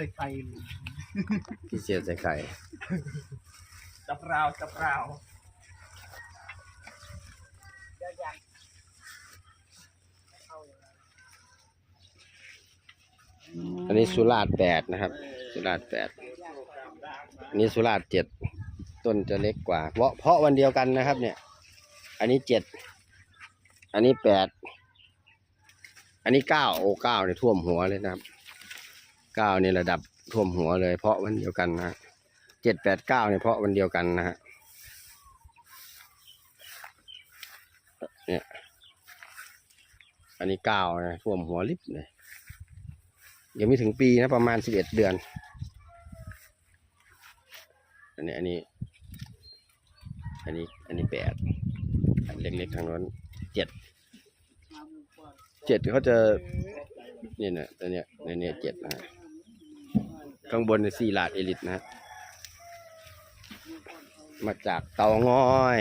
ใส่ไข่เลยพิเศษใส่ไข่จับราวจับราวอันนี้สุราษฎร์แปดนะครับ สุราษฎร์แปดอันนี้สุราษฎร์เจ็ดต้นจะเล็กกว่า เพราะเพราะวันเดียวกันนะครับ เนี่ย อันนี้เจ็ดอันนี้แปดอันนี้เก้าโอ้เก้าเนี่ยท่วมหัวเลยนะครับ เก้านี่ระดับท่วมหัวเลย เพราะวันเดียวกันนะเจ็ดแปดเก้าเนี่ยเพราะวันเดียวกันนะฮะเนี่ยอันนี้เก้านะท่วมหัวลิบเลยยังไม่ถึงปีนะประมาณสิบเอ็ดเดือน อันนี้อันนี้ อันนี้อันนี้แปดอันเล็กๆทางโน้นเจ็ดเจ็ดเขาจะนี่นะตัวเนี้ยในเนี้ยเจ็ดนะ ข้างบนในสี่หลาดเอลิทนะฮะมาจากเตางอย